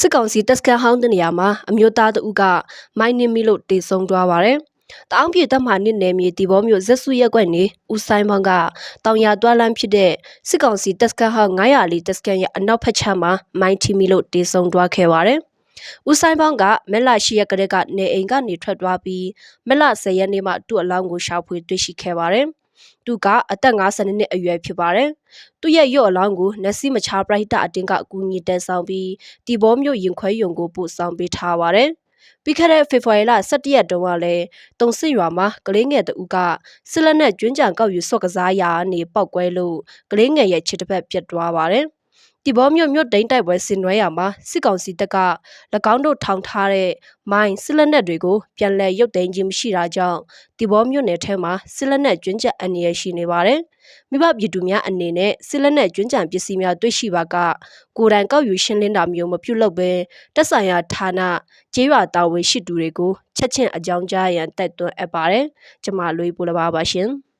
စစ်ကောင်စီတပ်စခန်းဟောင်းတဲ့နေရာမှာအမျိုးသားတဦးကမိုင်းနင်းမိလို့တေဆုံးသွားပါတယ်။တအောင်းပြည်တပ်မှနှစ်နယ်မြေတီဘောမျိုးဇက်စုရက်ကွက်နေဦးဆိုင်ဘောင်ကတောင်ရတွားလန်းဖြစ်တဲ့စစ်ကောင်စီတပ်စခန်းဟောင်း900လီတပ်စခန်းရဲ့အနောက်ဖက်ခြမ်းမှာမိုင်းထိမိလို့တေဆုံးသွားခဲ့ပါတယ်။ဦးဆိုင်ဘောင်ကမက်လာရှိရက်ကလေးကနေအိမ်ကနေထွက်သွားပြီးမက်လာ10ရက်နေ့မှသူ့အလောင်းကိုရှာဖွေတွေ့ရှိခဲ့ပါတယ်။ သူကအသက်52နှစ်အရွယ်ဖြစ်ပါတယ်။သူ့ရဲ့ရော့အလောင်းကိုနက်စီမချာပရိုက်တာအတင်းကအကူအညီတက်ဆောင်ပြီးတီဘောမျိုးရင်ခွဲယုံကိုပို့ဆောင်ပေးထားပါတယ်။ပြီးခဲ့တဲ့ဖေဖော်ဝါရီလ17ရက်တုန်းကလည်းတုံစစ်ရွာမှာကလေးငယ်တဦးကဆစ်လက်နဲ့ကျွန်းကြံကောက်ယူဆော့ကစားရာကနေပောက်ကွဲလို့ကလေးငယ်ရဲ့ခြေတစ်ဖက်ပြတ်သွားပါတယ်။ တီဘောမြို့မြို့ဒိန်းတိုက်ပွဲဆင်နွှဲရမှာစစ်ကောင်စီတပ်က၎င်းတို့ထောင်ထားတဲ့မိုင်းစစ်လက်နက်တွေကိုပြန်လည်ရုပ်သိမ်းခြင်းမရှိတာကြောင့်တီဘောမြို့နယ်ထဲမှာစစ်လက်နက်ကျွန်းချက်အန္တရာယ်ရှိနေပါတယ်။မိဘပြည်သူများအနေနဲ့စစ်လက်နက်ကျွန်းကြံပစ္စည်းများတွေ့ရှိပါကကိုယ်တိုင်ကောက်ယူရှင်းလင်းတာမျိုးမပြုလုပ်ဘဲတက်ဆိုင်ရာဌာနကျေးရွာတာဝန်ရှိသူတွေကိုချက်ချင်းအကြောင်းကြားရန်တိုက်တွန်းအပ်ပါတယ်။ကျွန်မလွေးပိုလပါပါရှင်။